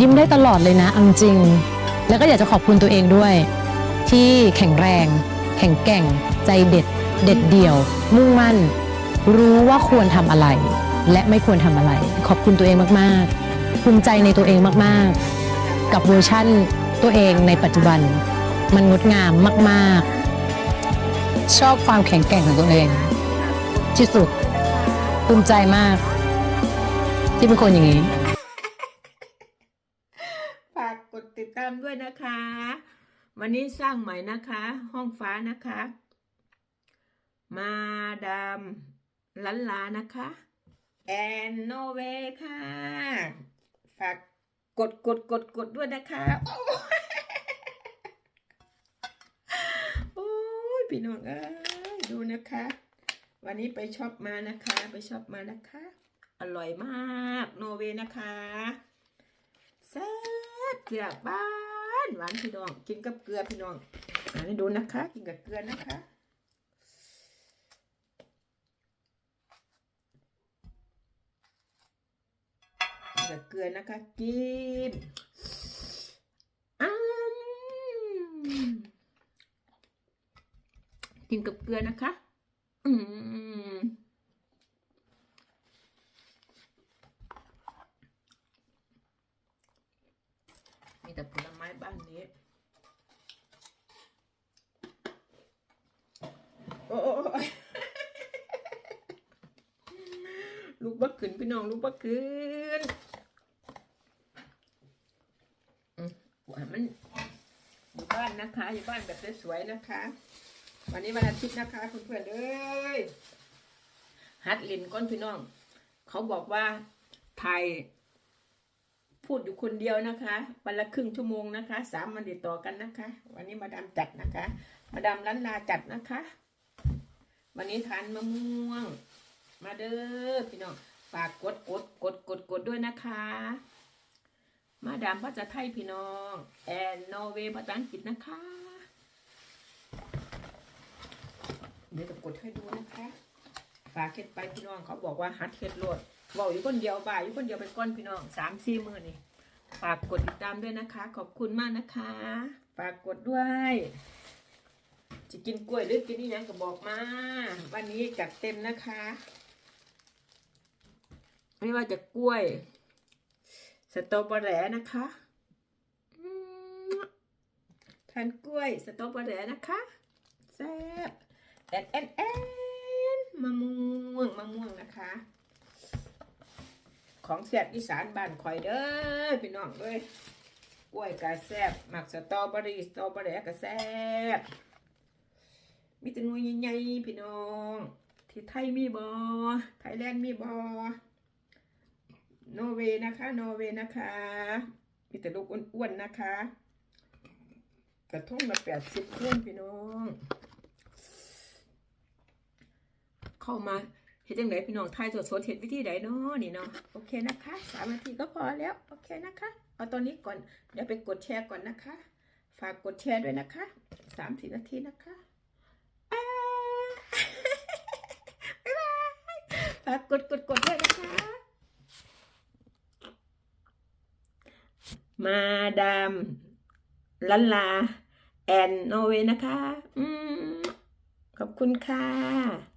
ยิ้มได้ตลอดเลยนะเอาจริง แล้วก็อยากจะขอบคุณตัวเองด้วย ที่แข็งแรง แข็งแกร่ง ใจเด็ด เด็ดเดี่ยว มุ่งมั่น รู้ว่าควรทำอะไร และไม่ควรทำอะไร ขอบคุณตัวเองมากๆ ภูมิใจในตัวเองมากๆ กับเวอร์ชั่นตัวเองในปัจจุบัน มันงดงามมาก ๆ ชอบความแข็งแกร่งของตัวเองที่สุดภูมิใจมาก ที่เป็นคนอย่างนี้ ฝาก ติมด้วยนะคะ วันนี้สร้างใหม่นะคะ ห้องฟ้านะคะ มาดามลันลานะคะแอนโนเวค่ะ ฝากกดกดกดกดด้วยนะคะโอ้โอ้ยพี่น้องเอ้ยดูนะคะ วันนี้ไปช็อปมานะคะ ไปช็อปมานะคะ อร่อยมาก โนเวนะคะแซ่ บเกลือบ้านหวานพี่น้อง กินกับเกลือพี่น้องอันนี้ดูนะคะ กินกับเกลือนะคะกินกับเกลือนะคะกินกินกับเกลือนะคะ อืม มี แต่ผลไม้บ้านนี้ โอ้โอลูกบักขึ้นพี่น้องลูกบักขึ้นอืมปล่อยมันอยู่บ้านนะคะ อยู่บ้านแบบสวยๆนะคะ วันนี้วันอาทิตย์นะคะเพื่อนๆเอ้ยฮัดลินก้นพี่น้อง เขาบอกว่าไทย พูดอยู่คนเดียวนะคะวันละครึ่งชั่วโมงนะคะ สามวันติดต่อกันนะคะ วันนี้มาดามจัดนะคะ มาดามล้านนาจัดนะคะ วันนี้ทานมะม่วง มาเด้อพี่น้องฝากกดกดกดกดกดด้วยนะคะ มาดามภาษาไทยพี่น้องแอนโนเวภาษาอังกฤษนะคะ เดี๋ยวจะกดให้ดูนะคะ ฝากเฮ็ดไปพี่น้องเขาบอกว่าฮัดเฮ็ดโลดบอกอยู่คนเดียวบ่ายอยู่คนเดียวเป็นก้อนพี่น้องสามสี่มือนี่ฝากกดติดตามด้วยนะคะ ขอบคุณมากนะคะ ฝากกดด้วยจะกินกล้วยหรือกินนี่ยังก็บอกมา วันนี้จัดเต็มนะคะ ไม่ว่าจะกล้วย สตรอเบอร์แหรนะคะทานกล้วย สตรอเบอร์แหรนะคะแซ่บแอนแอนแอน มะม่วงมะม่วงนะคะ ของแซ่บอีสานบ้านข่อยเด้อพี่น้องเอ้ยกล้วยกะแซ่บหมักสตรอเบอรี่สตรอเบอร์แหรกะแซ่บมีแตัหน่วยใหญ่ๆพี่น้อง ที่ไทยมีบอไทยแลนด์มีบอโนเวย์นะคะโนเวย์นะคะ มีแต่ลูกอ้วนๆนะคะ กระทงละแปดสิบเครื่องพี่น้อง เข้ามาเห็นจังไหนพี่น้องทายสดสดเห็นวิธีใดเนาะนี่เนาะโอเคนะคะสามนาทีก็พอแล้วโอเคนะคะ เอาตอนนี้ก่อนเดี๋ยวไปกดแชร์ก่อนนะคะ ฝากกดแชร์ด้วยนะคะสามสี่นาทีนะคะบ๊ายบายฝากกดกดกดด้วยนะคะ มาดามลันลา แอนโนเวนะคะอืมขอบคุณค่ะ